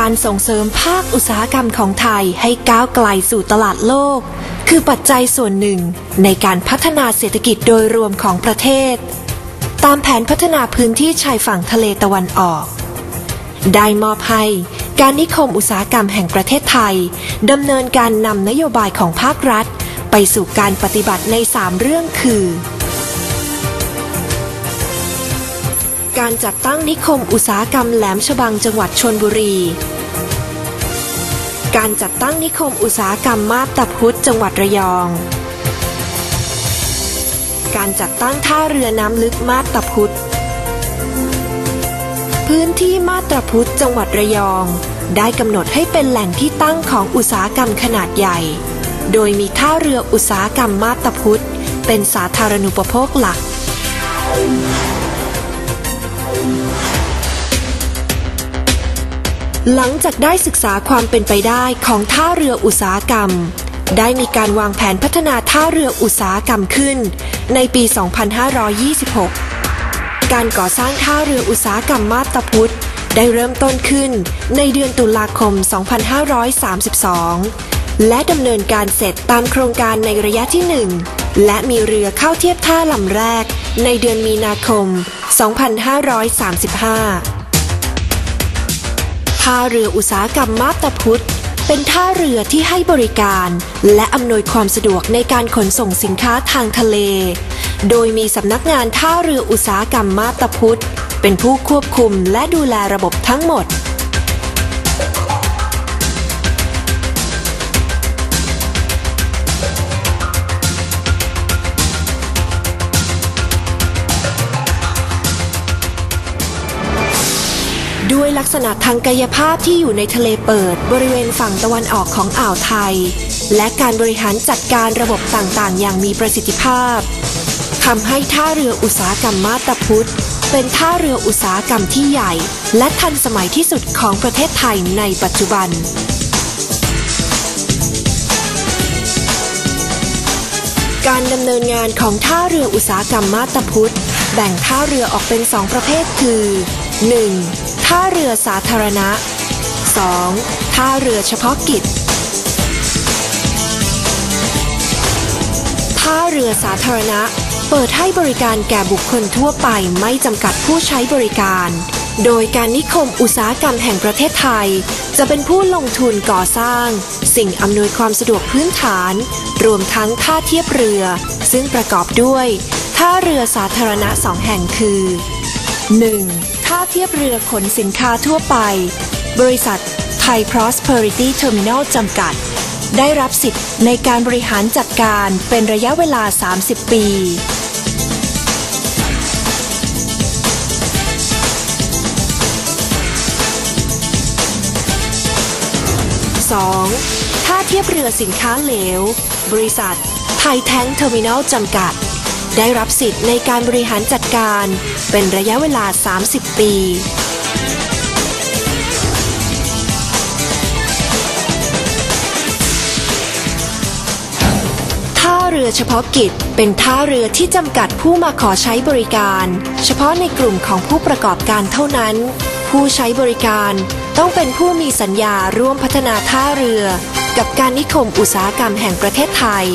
การส่งเสริมภาคอุตสาหกรรมของไทยให้ก้าวไกลสู่ตลาดโลก คือปัจจัยส่วนหนึ่งในการพัฒนาเศรษฐกิจโดยรวมของประเทศ ตามแผนพัฒนาพื้นที่ชายฝั่งทะเลตะวันออก ได้มอบให้การนิคมอุตสาหกรรมแห่งประเทศไทยดำเนินการนำนโยบายของภาครัฐ ไปสู่การปฏิบัติใน 3 เรื่องคือ การจัดตั้งนิคมอุตสาหกรรมแหลมฉบังจังหวัดชนบุรี การจัดตั้งนิคมอุตสาหกรรมมาบตาพุธจังหวัดระยอง การจัดตั้งท่าเรือน้ำลึกมาบตาพุธพื้นที่มาบตาพุธจังหวัดระยอง ได้กำหนดให้เป็นแหล่งที่ตั้งของอุตสาหกรรมขนาดใหญ่ โดยมีท่าเรืออุตสาหกรรมมาบตาพุธเป็นสาธารณูปโภคหลัก หลังจากได้ศึกษาความเป็นไปได้ของท่าเรืออุตสาหกรรม ได้มีการวางแผนพัฒนาท่าเรืออุตสาหกรรมขึ้น ในปี 2526 การก่อสร้างท่าเรืออุตสาหกรรมมาบตาพุธได้เริ่มต้นขึ้นในเดือนตุลาคม 2532 และดำเนินการเสร็จตามโครงการในระยะที่ 1 และมีเรือเข้าเทียบท่าลำแรกในเดือนมีนาคม 2535 ท่าเรืออุตสาหกรรมมาบตาพุธเป็นท่าเรือที่ให้บริการ และอำนวยความสะดวกในการขนส่งสินค้าทางทะเล โดยมีสำนักงานท่าเรืออุตสาหกรรมมาบตาพุธเป็นผู้ควบคุมและดูแลระบบทั้งหมด ด้วยลักษณะทางกายภาพที่อยู่ในทะเลเปิด บริเวณฝั่งตะวันออกของอ่าวไทย และการบริหารจัดการระบบต่างๆ อย่างมีประสิทธิภาพทำให้ท่าเรืออุตสาหกรรมมาตาพุทธเป็นท่าเรืออุตสาหกรรมที่ใหญ่ และทันสมัยที่สุดของประเทศไทยในปัจจุบันการดำเนินงานของท่าเรืออุตสาหกรรมมาตาพุทธแบ่งท่าเรือออกเป็น2ประเภทคือ 1. ท่าเรือสาธารณะ 2. ท่าเรือเฉพาะกิจ ท่าเรือสาธารณะ เปิดให้บริการแก่บุคคลทั่วไปไม่จำกัดผู้ใช้บริการ โดยการนิคมอุตสาหกรรมแห่งประเทศไทย จะเป็นผู้ลงทุนก่อสร้าง สิ่งอำนวยความสะดวกพื้นฐาน รวมทั้งท่าเทียบเรือ ซึ่งประกอบด้วย ท่าเรือสาธารณะสองแห่งคือ 1. ท่าเทียบเรือขนสินค้าทั่วไป บริษัทไทย Prosperity Terminal จำกัด ได้รับสิทธิ์ในการบริหารจัดการเป็นระยะเวลา 30 ปี 2. ท่าเทียบเรือสินค้าเหลว บริษัทไทยแท้งเทอร์มินอลจำกัด ได้รับสิทธิ์ในการบริหารจัดการ เป็นระยะเวลา 30 ปี ท่าเรือเฉพาะกิจ เป็นท่าเรือที่จำกัดผู้มาขอใช้บริการ เฉพาะในกลุ่มของผู้ประกอบการเท่านั้น ผู้ใช้บริการต้องเป็นผู้มีสัญญาร่วมพัฒนาท่าเรือ กับการนิคมอุตสาหกรรมแห่งประเทศไทย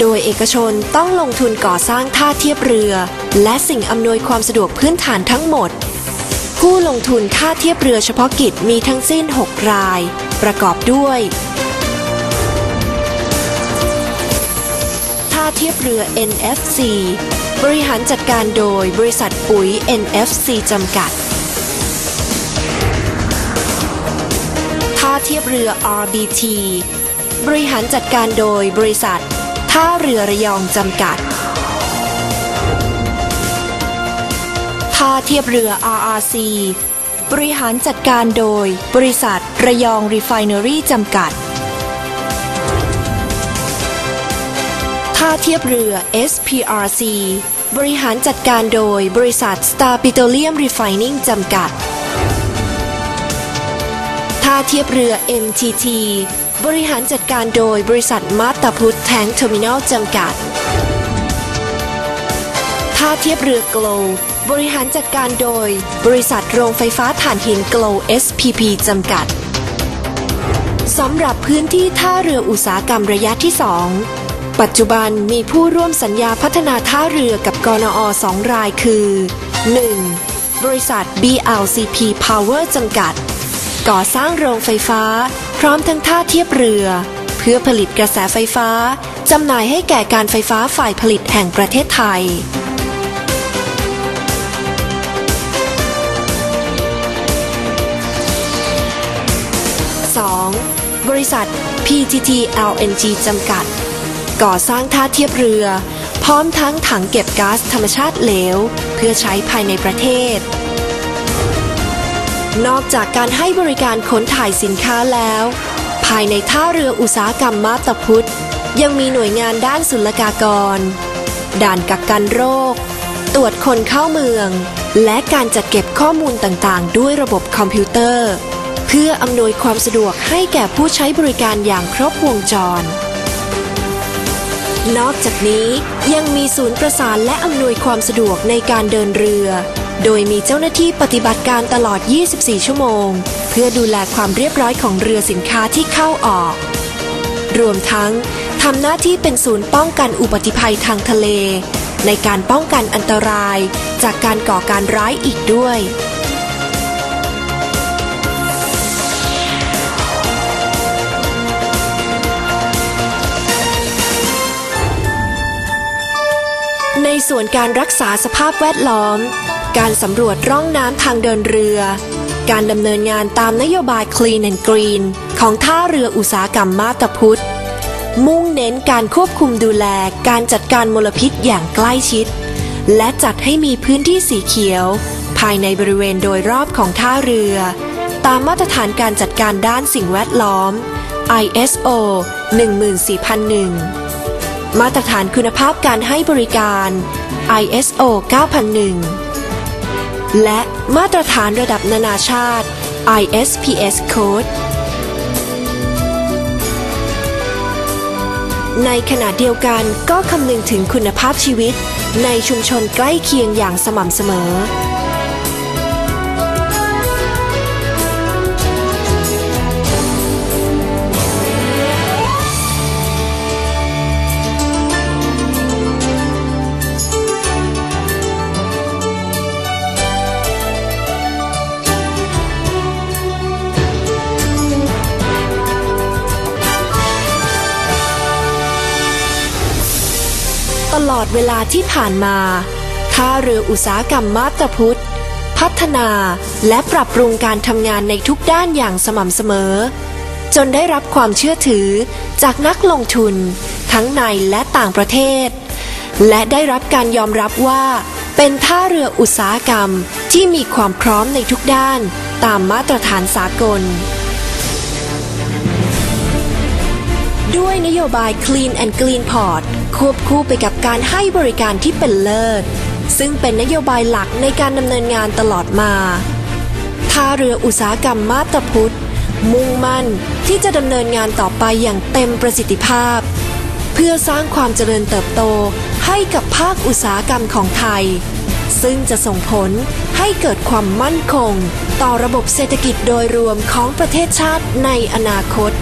โดยเอกชนต้องลงทุนก่อสร้างท่าเทียบเรือ และสิ่งอำนวยความสะดวกพื้นฐานทั้งหมด ผู้ลงทุนท่าเทียบเรือเฉพาะกิจมีทั้งสิ้น 6 ราย ประกอบด้วย ท่าเทียบเรือ NFC บริหารจัดการโดยบริษัทปุ๋ย NFC จำกัด ท่าเทียบเรือ RBT บริหารจัดการโดยบริษัท ท่าเรือระยองจำกัด ท่าเทียบเรือ RRC บริหารจัดการโดยบริษัทระยองรีไฟเนอรี่จำกัด ท่าเทียบเรือ SPRC บริหารจัดการโดยบริษัท Star Petroleum Refining จำกัด ท่าเทียบเรือ MTT บริหารจัดการโดยบริษัทมาตาพุทธแทงเทอร์มินอลจำกัด ท่าเทียบเรือ Glow บริหารจัดการโดย บริษัทโรงไฟฟ้าถ่านหิน Glow SPP จำกัด สำหรับพื้นที่ท่าเรืออุตสาหกรรมระยะที่ 2 ปัจจุบันมีผู้ร่วมสัญญาพัฒนาท่าเรือกับกนอสองรายคือ 1. บริษัท BLCP Power จำกัด ก่อสร้างโรงไฟฟ้า ร้อมทั้งท่าเทียบเรือ เพื่อผลิตกระแสไฟฟ้าจำหน่ายให้แก่การไฟฟ้าฝ่ายผลิตแห่งประเทศไทย 2. บริษัท PTT LNG จำกัด ก่อสร้างท่าเทียบเรือ พร้อมทั้งถังเก็บก๊าซธรรมชาติเหลว เพื่อใช้ภายในประเทศ นอกจากการให้บริการขนถ่ายสินค้าแล้ว ภายในท่าเรืออุตสาหกรรมมาตาพุทธยังมีหน่วยงานด้านศุลกากร ด่านกักกันโรค ตรวจคนเข้าเมือง และการจัดเก็บข้อมูลต่างๆ ด้วยระบบคอมพิวเตอร์ เพื่ออำนวยความสะดวกให้แก่ผู้ใช้บริการอย่างครบวงจร นอกจากนี้ยังมีศูนย์ประสานและอำนวยความสะดวกในการเดินเรือ โดยมีเจ้าหน้าที่ปฏิบัติการตลอด 24 ชั่วโมง เพื่อดูแลความเรียบร้อยของเรือสินค้าที่เข้าออก รวมทั้งทำหน้าที่เป็นศูนย์ป้องกันอุบัติภัยทางทะเล ในการป้องกันอันตรายจากการก่อการร้ายอีกด้วยในส่วนการรักษาสภาพแวดล้อม การสำรวจร่องน้ำทางเดินเรือ การดำเนินงานตามนโยบาย Clean and Green ของท่าเรืออุตสาหกรรมมาตาพุทธมุ่งเน้นการควบคุมดูแลการจัดการมลพิษอย่างใกล้ชิด และจัดให้มีพื้นที่สีเขียว ภายในบริเวณโดยรอบของท่าเรือ ตามมาตรฐานการจัดการด้านสิ่งแวดล้อม ISO 14001 มาตรฐานคุณภาพการให้บริการ ISO 9001 และมาตรฐานระดับนานาชาติ ISPS Code ในขณะเดียวกันก็คำนึงถึงคุณภาพชีวิตในชุมชนใกล้เคียงอย่างสม่ำเสมอ อดเวลาที่ผ่านมาท่าเรืออุตสาหกรรมมาตาพุทธ พัฒนาและปรับปรุงการทำงานในทุกด้านอย่างสม่ำเสมอ จนได้รับความเชื่อถือจากนักลงทุน ทั้งในและต่างประเทศ และได้รับการยอมรับว่า เป็นท่าเรืออุตสาหกรรมที่มีความพร้อมในทุกด้านตามมาตรฐานสากล ด้วยนโยบาย Clean and Green Port ควบคู่ไปกับการให้บริการที่เป็นเลิศ ซึ่งเป็นนโยบายหลักในการดำเนินงานตลอดมาท่าเรืออุตสาหกรรมมาตาพุทธมุ่งมั่นที่จะดำเนินงานต่อไปอย่างเต็มประสิทธิภาพ เพื่อสร้างความเจริญเติบโตให้กับภาคอุตสาหกรรมของไทย ซึ่งจะส่งผลให้เกิดความมั่นคง ต่อระบบเศรษฐกิจโดยรวมของประเทศชาติในอนาคต